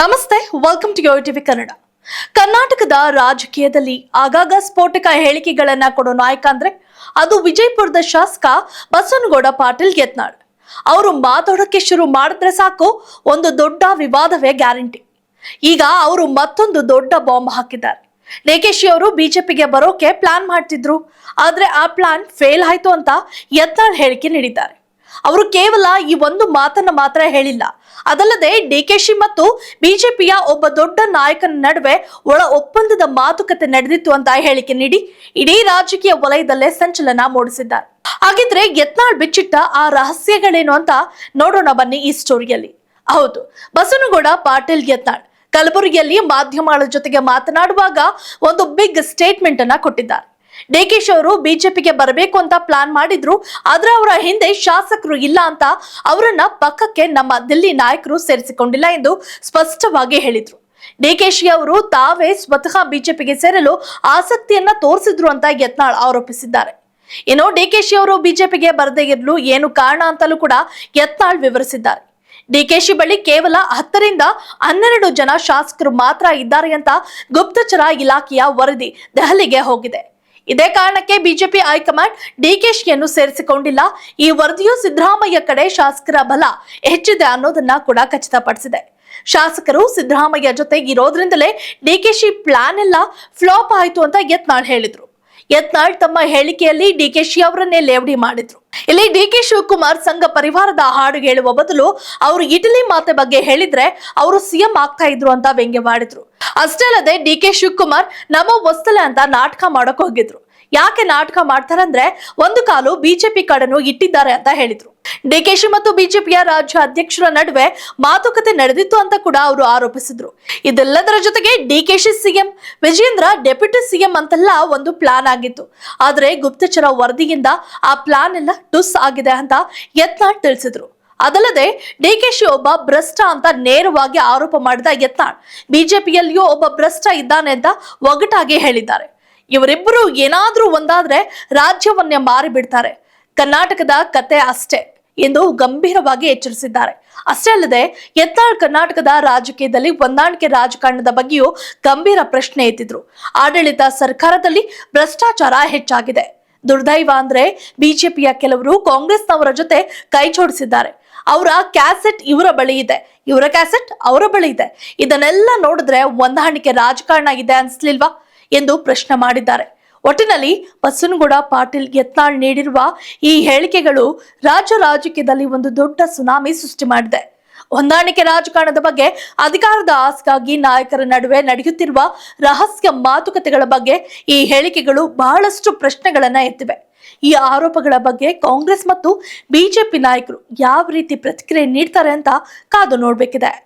ನಮಸ್ತೆ welcome to yo TV Kannada ಕರ್ನಾಟಕದ ರಾಜಕೀಯದಲ್ಲಿ ಆಗಾಗ ಸ್ಫೋಟಕ ಹೇಳಿಕೆಗಳನ್ನ ಕೊಡೋ ನಾಯಕ ಅಂದ್ರೆ ಅದು ವಿಜಯಪುರದ ಶಾಸಕ ಬಸವನಗೌಡ ಪಾಟೀಲ್ ಯತ್ನಾಳ್. ಅವರು ಮಾತಾಡೋಕೆ ಶುರು ಮಾಡಿದ್ರೆ ಸಾಕು, ಒಂದು ದೊಡ್ಡ ವಿವಾದವೇ ಗ್ಯಾರಂಟಿ. ಈಗ ಅವರು ಮತ್ತೊಂದು ದೊಡ್ಡ ಬಾಂಬ್ ಹಾಕಿದ್ದಾರೆ. ಡಿಕೆಶಿ ಅವರು ಬಿಜೆಪಿಗೆ ಬರೋಕೆ ಪ್ಲಾನ್ ಮಾಡ್ತಿದ್ರು, ಆದ್ರೆ ಆ ಪ್ಲಾನ್ ಫೇಲ್ ಆಯ್ತು ಅಂತ ಯತ್ನಾಳ್ ಹೇಳಿಕೆ ನೀಡಿದ್ದಾರೆ. ಅವರು ಕೇವಲ ಈ ಒಂದು ಮಾತನ್ನ ಮಾತ್ರ ಹೇಳಿಲ್ಲ. ಅದಲ್ಲದೆ ಡಿಕೆಶಿ ಮತ್ತು ಬಿಜೆಪಿಯ ಒಬ್ಬ ದೊಡ್ಡ ನಾಯಕನ ನಡುವೆ ಒಳ ಒಪ್ಪಂದದ ಮಾತುಕತೆ ನಡೆದಿತ್ತು ಅಂತ ಹೇಳಿಕೆ ನೀಡಿ ಇಡೀ ರಾಜಕೀಯ ವಲಯದಲ್ಲೇ ಸಂಚಲನ ಮೂಡಿಸಿದ್ದಾರೆ. ಹಾಗಿದ್ರೆ ಯತ್ನಾಳ್ ಬಿಚ್ಚಿಟ್ಟ ಆ ರಹಸ್ಯಗಳೇನು ಅಂತ ನೋಡೋಣ ಬನ್ನಿ ಈ ಸ್ಟೋರಿಯಲ್ಲಿ. ಹೌದು, ಬಸನಗೌಡ, ಪಾಟೀಲ್, ಯತ್ನಾಳ್ ಕಲಬುರಗಿಯಲ್ಲಿ ಮಾಧ್ಯಮಗಳ ಜೊತೆಗೆ ಮಾತನಾಡುವಾಗ ಒಂದು ಬಿಗ್ ಸ್ಟೇಟ್ಮೆಂಟ್ ಅನ್ನ ಕೊಟ್ಟಿದ್ದಾರೆ. ಡಿಕೆಶಿ ಅವರು ಬಿಜೆಪಿಗೆ ಬರಬೇಕು ಅಂತ ಪ್ಲಾನ್ ಮಾಡಿದ್ರು, ಆದ್ರೆ ಅವರ ಹಿಂದೆ ಶಾಸಕರು ಇಲ್ಲ ಅಂತ ಅವರನ್ನ ಪಕ್ಕಕ್ಕೆ ನಮ್ಮ ದಿಲ್ಲಿ ನಾಯಕರು ಸೇರಿಸಿಕೊಂಡಿಲ್ಲ ಎಂದು ಸ್ಪಷ್ಟವಾಗಿ ಹೇಳಿದ್ರು. ಡಿಕೆಶಿ ಅವರು ತಾವೇ ಸ್ವತಃ ಬಿಜೆಪಿಗೆ ಸೇರಲು ಆಸಕ್ತಿಯನ್ನ ತೋರಿಸಿದ್ರು ಅಂತ ಯತ್ನಾಳ್ ಆರೋಪಿಸಿದ್ದಾರೆ. ಇನ್ನು ಡಿಕೆಶಿ ಅವರು ಬಿಜೆಪಿಗೆ ಬರದೇ ಇರಲು ಏನು ಕಾರಣ ಅಂತಲೂ ಕೂಡ ಯತ್ನಾಳ್ ವಿವರಿಸಿದ್ದಾರೆ. ಡಿಕೆಶಿ ಬಳಿ ಕೇವಲ ಹತ್ತರಿಂದ ಹನ್ನೆರಡು ಜನ ಶಾಸಕರು ಮಾತ್ರ ಇದ್ದಾರೆ ಅಂತ ಗುಪ್ತಚರ ಇಲಾಖೆಯ ವರದಿ ದೆಹಲಿಗೆ ಹೋಗಿದೆ. ಇದೇ ಕಾರಣಕ್ಕೆ ಬಿಜೆಪಿ ಹೈಕಮಾಂಡ್ ಡಿಕೆಶಿಯನ್ನು ಸೇರಿಸಿಕೊಂಡಿಲ್ಲ. ಈ ವರದಿಯು ಸಿದ್ದರಾಮಯ್ಯ ಕಡೆ ಶಾಸಕರ ಬಲ ಹೆಚ್ಚಿದೆ ಅನ್ನೋದನ್ನ ಕೂಡ ಖಚಿತಪಡಿಸಿದೆ. ಶಾಸಕರು ಸಿದ್ದರಾಮಯ್ಯ ಜೊತೆ ಇರೋದ್ರಿಂದಲೇ ಡಿಕೆಶಿ ಪ್ಲಾನ್ ಎಲ್ಲ ಫ್ಲಾಪ್ ಆಯಿತು ಅಂತ ಯತ್ನಾಳ್ ಹೇಳಿದ್ರು. ಯತ್ನಾಳ್ ತಮ್ಮ ಹೇಳಿಕೆಯಲ್ಲಿ ಡಿಕೆಶಿ ಅವರನ್ನೇ ಲೇವಡಿ ಮಾಡಿದ್ರು. ಇಲ್ಲಿ ಡಿ ಕೆ ಶಿವಕುಮಾರ್ ಸಂಘ ಪರಿವಾರದ ಹಾಡು ಹೇಳುವ ಬದಲು ಅವರು ಇಟಲಿ ಮಾತೆ ಬಗ್ಗೆ ಹೇಳಿದ್ರೆ ಅವರು ಸಿಎಂ ಆಗ್ತಾ ಇದ್ರು ಅಂತ ವ್ಯಂಗ್ಯವಾಡಿದ್ರು. ಅಷ್ಟೇ ಅಲ್ಲದೆ ಡಿಕೆ ಶಿವಕುಮಾರ್, ನಮ್ಮ ಹೊಸ್ತಲೆ ಅಂತ ನಾಟಕ ಮಾಡಕ್ ಹೋಗಿದ್ರು. ಯಾಕೆ ನಾಟಕ ಮಾಡ್ತಾರಂದ್ರೆ ಒಂದು ಕಾಲು ಬಿಜೆಪಿ ಕಡೆನೂ ಇಟ್ಟಿದ್ದಾರೆ ಅಂತ ಹೇಳಿದ್ರು. ಡಿಕೆಶಿ ಮತ್ತು ಬಿಜೆಪಿಯ ರಾಜ್ಯ ಅಧ್ಯಕ್ಷರ ನಡುವೆ ಮಾತುಕತೆ ನಡೆದಿತ್ತು ಅಂತ ಕೂಡ ಅವರು ಆರೋಪಿಸಿದ್ರು. ಇದೆಲ್ಲದರ ಜೊತೆಗೆ DKShi CM Vijayendra deputy CM ಅಂತೆಲ್ಲ ಒಂದು ಪ್ಲಾನ್ ಆಗಿತ್ತು. ಆದ್ರೆ ಗುಪ್ತಚರ ವರದಿಯಿಂದ ಆ ಪ್ಲಾನ್ ಎಲ್ಲ ಟುಸ್ ಆಗಿದೆ ಅಂತ ಯತ್ನಾಳ್ ತಿಳಿಸಿದ್ರು. ಅದಲ್ಲದೆ ಡಿಕೆಶಿ ಒಬ್ಬ ಭ್ರಷ್ಟ ಅಂತ ನೇರವಾಗಿ ಆರೋಪ ಮಾಡಿದ ಯತ್ನಾಳ್, ಬಿಜೆಪಿಯಲ್ಲಿಯೂ ಒಬ್ಬ ಭ್ರಷ್ಟ ಇದ್ದಾನೆ ಅಂತ ಒಗಟಾಗಿ ಹೇಳಿದ್ದಾರೆ. ಇವರಿಬ್ಬರು ಏನಾದ್ರೂ ಒಂದಾದ್ರೆ ರಾಜ್ಯವನ್ನೇ ಮಾರಿ ಬಿಡ್ತಾರೆ ಕರ್ನಾಟಕದ ಕತೆ ಅಷ್ಟೇ ಎಂದು ಗಂಭೀರವಾಗಿ ಎಚ್ಚರಿಸಿದ್ದಾರೆ. ಅಷ್ಟೇ ಅಲ್ಲದೆ ಎತ್ತಾಳ್ ಕರ್ನಾಟಕದ ರಾಜಕೀಯದಲ್ಲಿ ಹೊಂದಾಣಿಕೆ ರಾಜಕಾರಣದ ಬಗ್ಗೆಯೂ ಗಂಭೀರ ಪ್ರಶ್ನೆ ಎತ್ತಿದ್ರು. ಆಡಳಿತ ಸರ್ಕಾರದಲ್ಲಿ ಭ್ರಷ್ಟಾಚಾರ ಹೆಚ್ಚಾಗಿದೆ. ದುರ್ದೈವ ಅಂದ್ರೆ ಬಿಜೆಪಿಯ ಕೆಲವರು ಕಾಂಗ್ರೆಸ್ನವರ ಜೊತೆ ಕೈ ಜೋಡಿಸಿದ್ದಾರೆ. ಅವರ ಕ್ಯಾಸೆಟ್ ಇವರ ಬಳಿ ಇದೆ. ಇವರ ಕ್ಯಾಸೆಟ್ ಅವರ ಬಳಿ ಇದೆ. ಇದನ್ನೆಲ್ಲ ನೋಡಿದ್ರೆ ಹೊಂದಾಣಿಕೆ ರಾಜಕಾರಣ ಇದೆ ಅನ್ಸ್ಲಿಲ್ವಾ? ಎಂದು ಪ್ರಶ್ನೆ ಮಾಡಿದ್ದಾರೆ. ಒಟ್ಟಿನಲ್ಲಿ ಬಸನಗೌಡ ಪಾಟೀಲ್ ಯತ್ನಾಳ್ ನೀಡಿರುವ ಈ ಹೇಳಿಕೆಗಳು ರಾಜ್ಯ ರಾಜಕೀಯದಲ್ಲಿ ಒಂದು ದೊಡ್ಡ ಸುನಾಮಿ ಸೃಷ್ಟಿ ಮಾಡಿದೆ. ಹೊಂದಾಣಿಕೆ ರಾಜಕಾರಣದ ಬಗ್ಗೆ ಅಧಿಕಾರದ ಆಸೆಗಾಗಿ ನಾಯಕರ ನಡುವೆ ನಡೆಯುತ್ತಿರುವ ರಹಸ್ಯ ಮಾತುಕತೆಗಳ ಬಗ್ಗೆ ಈ ಹೇಳಿಕೆಗಳು ಬಹಳಷ್ಟು ಪ್ರಶ್ನೆಗಳನ್ನ ಎತ್ತಿವೆ. ಈ ಆರೋಪಗಳ ಬಗ್ಗೆ ಕಾಂಗ್ರೆಸ್ ಮತ್ತು ಬಿಜೆಪಿ ನಾಯಕರು ಯಾವ ರೀತಿ ಪ್ರತಿಕ್ರಿಯೆ ನೀಡ್ತಾರೆ ಅಂತ ಕಾದು ನೋಡ್ಬೇಕಿದೆ.